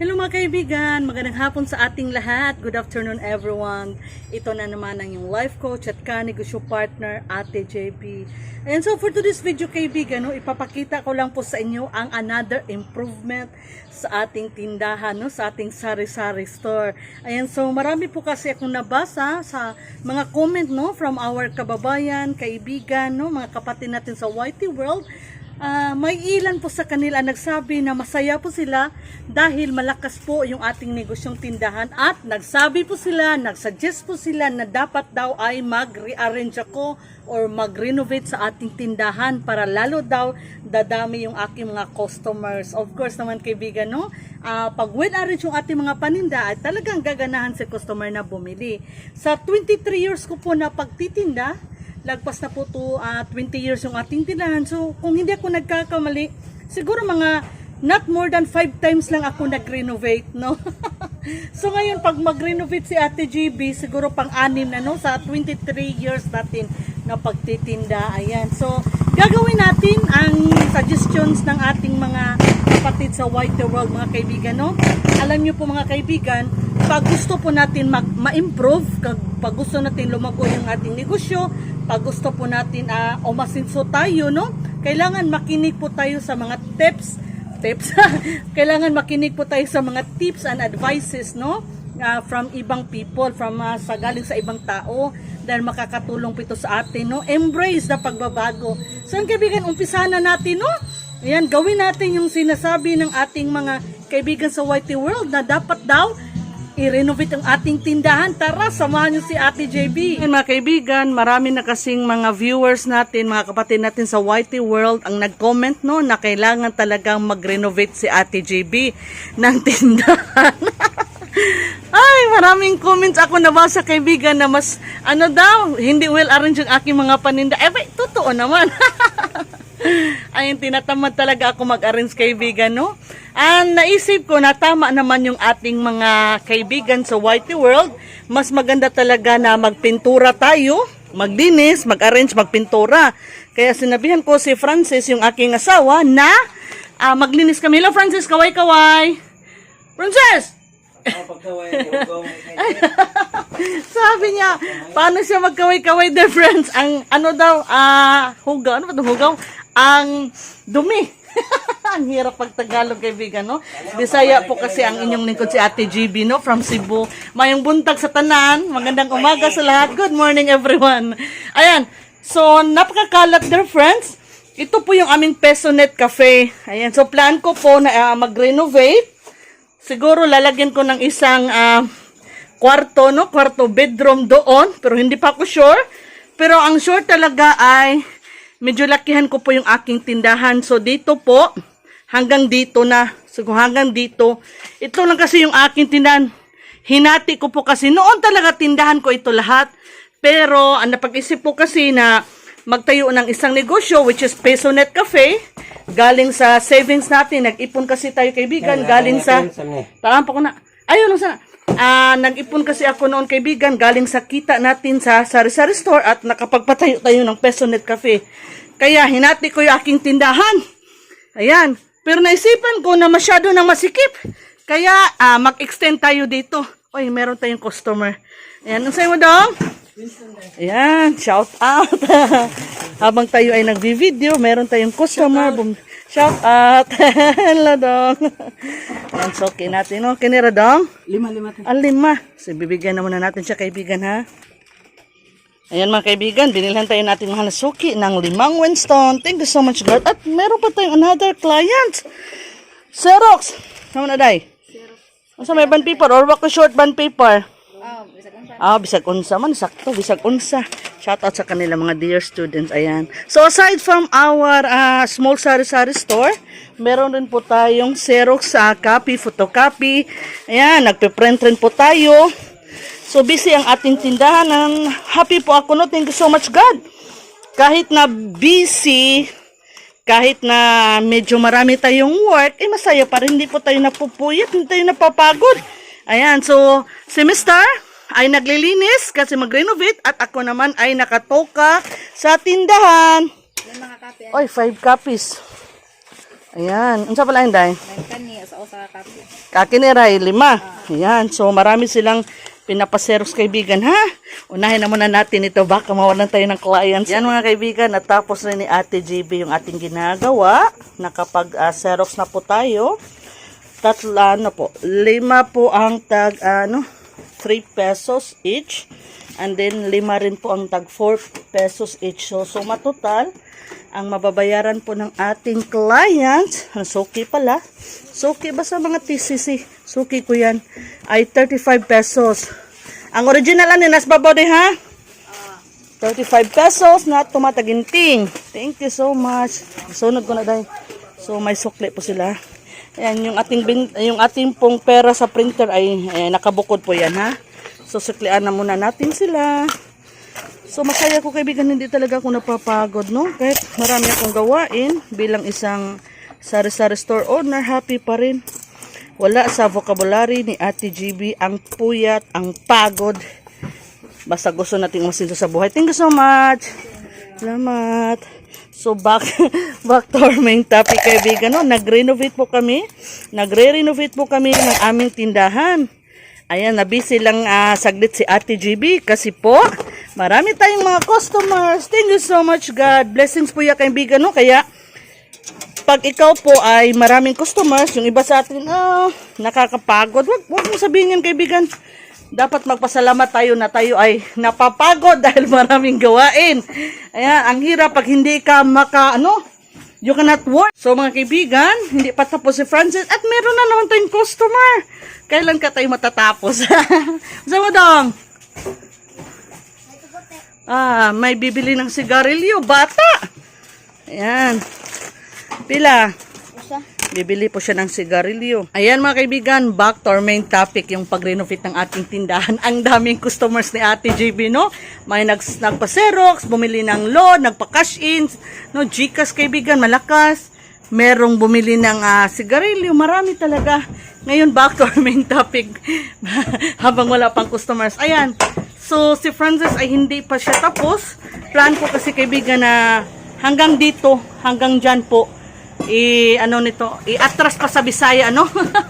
Hello mga kaibigan, magandang hapon sa ating lahat. Good afternoon everyone. Ito na naman ang yung life coach at kanegosyo partner, Ate JB. And so for today's video kaibigan, no, ipapakita ko lang po sa inyo ang another improvement sa ating tindahan, no, sa ating sari-sari store. Ayan, so marami po kasi akong nabasa sa mga comment no, from our kababayan, kaibigan, no, mga kapatid natin sa YT World Ah, may ilan po sa kanila nagsabi na masaya po sila dahil malakas po yung ating negosyong tindahan at nagsabi po sila, nagsuggest po sila na dapat daw ay mag-rearrange ako or mag-renovate sa ating tindahan para lalo daw dadami yung aking mga customers. Of course naman kaibigan, no? Ah, pag well-arranged yung ating mga paninda ay talagang gaganahan si customer na bumili. Sa 23 years ko po na pagtitinda, lagpas na po to ah, 20 years yung ating tindahan. So, kung hindi ako nagkakamali, siguro mga not more than 5 times lang ako nag-renovate, no? so, ngayon, pag mag-renovate si Ate GB, siguro pang-anim na, no? Sa 23 years natin na pagtitinda. Ayan. So, gagawin natin ang suggestions ng ating mga kapatid sa White World, mga kaibigan, no? Alam niyo po, mga kaibigan, pag gusto po natin ma-improve, pag gusto natin lumago yung ating negosyo, pag gusto po natin uh, umasinso tayo, no? Kailangan makinig po tayo sa mga tips, tips, kailangan makinig po tayo sa mga tips and advices, no? Ah, from ibang people, from ah, sa galing sa ibang tao dahil makakatulong po ito sa atin, no? Embrace na pagbabago. So, ang kaibigan, umpisa na natin, no? Ayan, gawin natin yung sinasabi ng ating mga kaibigan sa Whitey World na dapat daw i-renovate ang ating tindahan. Tara, samahan niyo si Ate JB. Mga kaibigan, marami na kasing mga viewers natin, mga kapatid natin sa Whitey World ang nag-comment no na kailangan talagang mag-renovate si Ate JB ng tindahan. Ay, maraming comments ako nabasa kaibigan na mas ano daw, hindi well arranged ang aking mga paninda. Eh, totoo naman. Ay, tinatamad talaga ako mag-arrange kaibigan, no? Ang naisip ko na tama naman yung ating mga kaibigan sa Whitey World. Mas maganda talaga na magpintura tayo, magdinis, mag-arrange, magpintura. Kaya sinabihan ko si Francis, yung aking asawa, na ah, maglinis kami. Hello, Francis, kaway-kaway. Francis! Sabi niya, paano siya magkaway-kaway there, friends? Ang ano daw, ah, hugaw, ano ba ito, hugaw? Ang dumi. ang hirap pag Tagalog, kaibigan, no? Bisaya po kasi ang inyong lingkod si Ate GB, no? From Cebu. Mayong buntag sa tanan. Magandang umaga sa lahat. Good morning, everyone. Ayan. So, napakakalat there, friends. Ito po yung aming Pesonet Cafe. Ayan. So, plan ko po na ah, mag-renovate. Siguro lalagyan ko ng isang ah, kwarto, no? Kwarto bedroom doon. Pero hindi pa ako sure. Pero ang sure talaga ay medyo lakihan ko po yung aking tindahan. So dito po, hanggang dito na. So hanggang dito, ito lang kasi yung aking tindahan. Hinati ko po kasi noon talaga tindahan ko ito lahat. Pero ang napag-isip po kasi na magtayo ng isang negosyo which is Pesonet Cafe. Galing sa savings natin. Nag-ipon kasi tayo kaibigan. Galing sa... Taan pa ko na. Ayun lang Ah, nag-ipon kasi ako noon kaibigan galing sa kita natin sa sari-sari store at nakapagpatayo tayo ng Pesonet Cafe. Kaya hinati ko yung aking tindahan. Ayan. Pero naisipan ko na masyado nang masikip. Kaya ah, mag-extend tayo dito. Oy, meron tayong customer. Ayan, ang sayo mo dong? Ayan, shout out. Habang tayo ay nagvi-video, meron tayong customer. Bum- shout out. Hello dong. Ayan, so okay natin. Okay nira dong? Lima, lima. Ang lima. So, bibigyan na muna natin siya kaibigan ha. Ayan mga kaibigan, binilhan tayo natin mga nasuki ng limang Winston. Thank you so much God. At meron pa tayong another client. Xerox. Ano na day? Xerox. Asa may band paper or wako short band paper? Ah, bisag unsa man sakto, bisag unsa. Shout out sa kanila mga dear students. Ayan. So aside from our ah, small sari-sari store, meron rin po tayong Xerox sa copy, photocopy. Ayan, nagpe-print rin po tayo. So busy ang ating tindahan. And happy po ako no. Thank you so much God. Kahit na busy, kahit na medyo marami tayong work, eh masaya pa rin. Hindi po tayo napupuyat, hindi tayo napapagod. Ayan, so si Mister ay naglilinis kasi mag-renovate at ako naman ay nakatoka sa tindahan. Oy, five copies. Ayan. Unsa pala yung day? Kani sa usa ka kape. Kakiniray, lima. Ayan. So, marami silang pinapaseros kaibigan, ha? Unahin na muna natin ito. Baka mawalan tayo ng clients. Yan mga kaibigan. Natapos na ni Ate JB yung ating ginagawa. Nakapag-serox na po tayo. Tatla na po. Lima po ang tag, ano, 3 pesos each. And then, lima rin po ang tag 4 pesos each. So, so matotal, ang mababayaran po ng ating client, suki pala, suki ba sa mga TCC? Suki ko yan, ay 35 pesos. Ang original ano, nas babaw din ha? 35 pesos na tumataginting. Thank you so much. Sunod ko na dahil. So may sukli po sila. Ayan, yung ating bin, yung ating pong pera sa printer ay eh, nakabukod po yan ha. So suklian na muna natin sila. So masaya ko kaibigan, hindi talaga ako napapagod no. Kahit marami akong gawain bilang isang sari-sari store owner, happy pa rin. Wala sa vocabulary ni Ate GB ang puyat, ang pagod. Basta gusto nating masinto sa buhay. Thank you so much. Salamat. So back back to our main topic kaibigan. No? Nag-renovate po kami. Nagre-renovate po kami ng aming tindahan. Ayan, nabisi lang ah, saglit si Ate GB kasi po marami tayong mga customers. Thank you so much God. Blessings po ya kaibigan. No? Kaya pag ikaw po ay maraming customers, yung iba sa atin, ah, nakakapagod. Wag, wag mo sabihin yan, kaibigan. Dapat magpasalamat tayo na tayo ay napapagod dahil maraming gawain. Ayan, ang hirap pag hindi ka maka, ano, you cannot work. So mga kaibigan, hindi pa tapos si Francis at meron na naman tayong customer. Kailan ka tayo matatapos? Saan mo dong? Ah, may bibili ng sigarilyo, bata. Ayan. Pila? Bibili po siya ng sigarilyo. Ayan mga kaibigan, back to our main topic, yung pag-renovate ng ating tindahan. Ang daming customers ni Ate JB, no? May nag, nagpa-Xerox, bumili ng load, nagpa-cash in, no? Gcash kaibigan, malakas. Merong bumili ng ah, sigarilyo, marami talaga. Ngayon, back to our main topic. Habang wala pang customers. Ayan. So, si Francis ay hindi pa siya tapos. Plan ko kasi kaibigan na hanggang dito, hanggang dyan po, i ano nito, i-atras pa sa Bisaya ano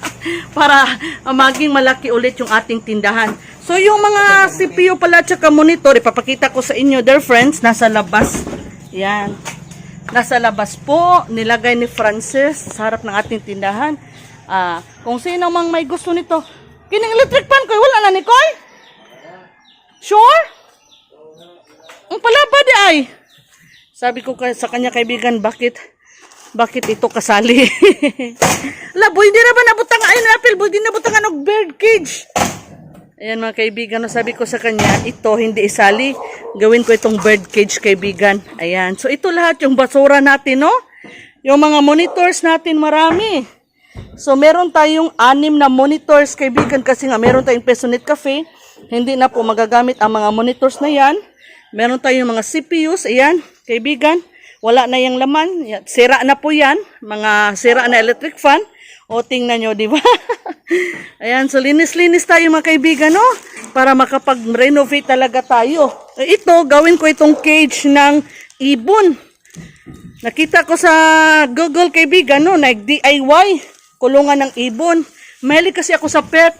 para maging malaki ulit yung ating tindahan. So yung mga CPU pala tsaka monitor ipapakita ko sa inyo dear friends nasa labas. Yan. Nasa labas po nilagay ni Francis sa harap ng ating tindahan. Ah, kung sino mang may gusto nito. Kining electric fan ko wala na ni Koy? Sure? Ang palaba di ay. Sabi ko sa kanya kaibigan, bakit bakit ito kasali? Laboy, di na ba nabutang ay apple boy, di nabutang ng bird cage. Ayan mga kaibigan, sabi ko sa kanya, ito hindi isali. Gawin ko itong bird cage kaibigan. Ayan. So ito lahat yung basura natin, no? Yung mga monitors natin marami. So meron tayong anim na monitors kaibigan kasi nga meron tayong Pesonet Cafe. Hindi na po magagamit ang mga monitors na yan. Meron tayong mga CPUs, ayan, kaibigan. Wala na yung laman. Sira na po yan. Mga sira na electric fan. O tingnan nyo, di ba? ayan, so linis-linis tayo mga kaibigan, no? Para makapag-renovate talaga tayo. Eh, Ito, gawin ko itong cage ng ibon. Nakita ko sa Google kaibigan, no, nag-DIY, kulungan ng ibon. Mahilig kasi ako sa pet.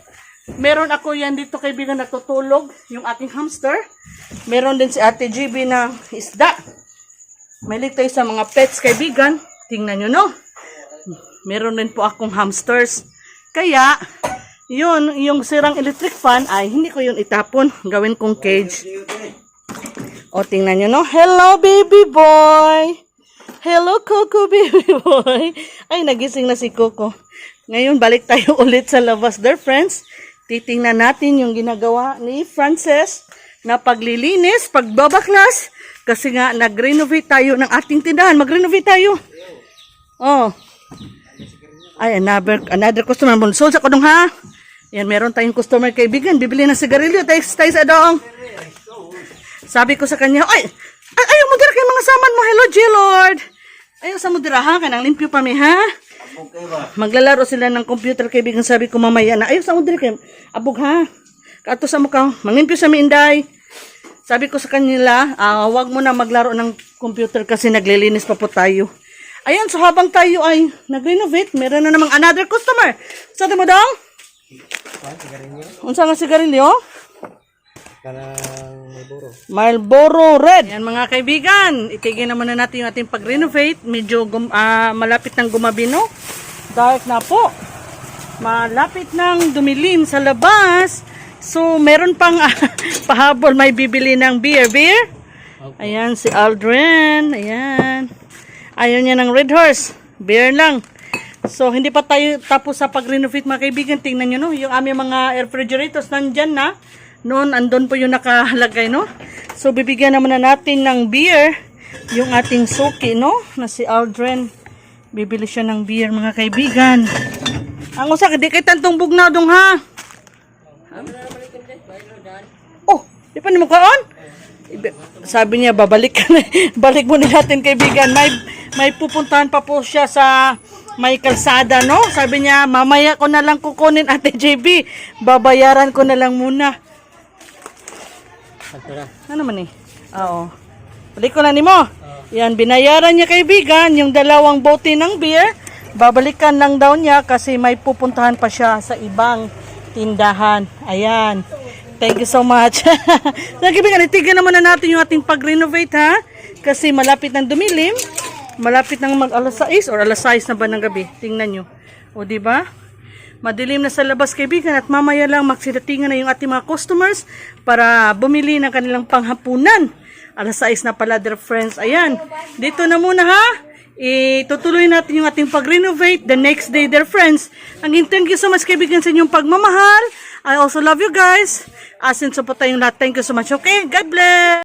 Meron ako yan dito kaibigan natutulog, yung aking hamster. Meron din si Ate GB na isda. Mahilig tayo sa mga pets kaibigan. Tingnan nyo, no? Meron din po akong hamsters. Kaya, yun, yung sirang electric fan ay hindi ko yun itapon. Gawin kong cage. O, tingnan nyo, no? Hello, baby boy! Hello, Coco, baby boy! Ay, nagising na si Coco. Ngayon, balik tayo ulit sa labas there, friends. Titingnan natin yung ginagawa ni Frances na paglilinis, pagbabaklas. Kasi nga, nag-renovate tayo ng ating tindahan. Mag-renovate tayo. Oh. Ay, another, another customer. Bulsol sa kodong ha. Yan, meron tayong customer kaibigan. Bibili ng sigarilyo. Tayo, tayo sa dong. Sabi ko sa kanya, ay, ay ayaw mo dira kay mga saman mo. Hello, G-Lord. Ayaw sa mo dira ha. Kanang limpyo pa mi ha. Maglalaro sila ng computer kaibigan. Sabi ko mamaya na, ayaw sa mo dira kay abog ha. Kato sa mo ka. Manglimpyo sa mi inday. Sabi ko sa kanila, ah, wag mo na maglaro ng computer kasi naglilinis pa po tayo. Ayan, so habang tayo ay nag-renovate, meron na namang another customer. Sa mo dong? Unsa nga sigarilyo? Kanang may buro. Marlboro Red. Yan mga kaibigan, itigil naman na natin yung ating pag-renovate. Medyo gum, ah, malapit ng gumabi, no? Dark na po. Malapit ng dumilim sa labas. So, meron pang ah, pahabol may bibili ng beer. Beer? Ayan, si Aldrin. Ayan. Ayaw niya ng Red Horse. Beer lang. So, hindi pa tayo tapos sa pag-renovate mga kaibigan. Tingnan nyo, no? Yung aming mga refrigerators nandyan na. Noon, andon po yung nakalagay, no? So, bibigyan naman na natin ng beer yung ating suki, no? Na si Aldrin. Bibili siya ng beer, mga kaibigan. Ang usa, di kay tantong bugnaw dong, ha? Oh, di pa ni mo kaon? Sabi niya, babalik ka na. Balik mo na natin, kaibigan. May, may pupuntahan pa po siya sa may kalsada, no? Sabi niya, mamaya ko na lang kukunin, Ate JB. Babayaran ko na lang muna. Ano man eh? Oo. Balik ko na ni mo. Yan, binayaran niya kaibigan yung dalawang bote ng beer. Babalikan lang daw niya kasi may pupuntahan pa siya sa ibang tindahan. Ayan. Thank you so much. so, kaibigan, itigan naman na natin yung ating pag-renovate ha. Kasi malapit ng dumilim. Malapit ng mag alas 6 or alas 6 na ba ng gabi. Tingnan nyo. O, ba? Madilim na sa labas kaibigan at mamaya lang magsidatingan na yung ating mga customers para bumili ng kanilang panghapunan. Alas 6 na pala dear friends. Ayan, dito na muna ha. Itutuloy natin yung ating pag-renovate the next day dear friends. Again, thank you so much kaibigan sa inyong pagmamahal. I also love you guys. Asin so po tayong lahat. Thank you so much. Okay, God bless.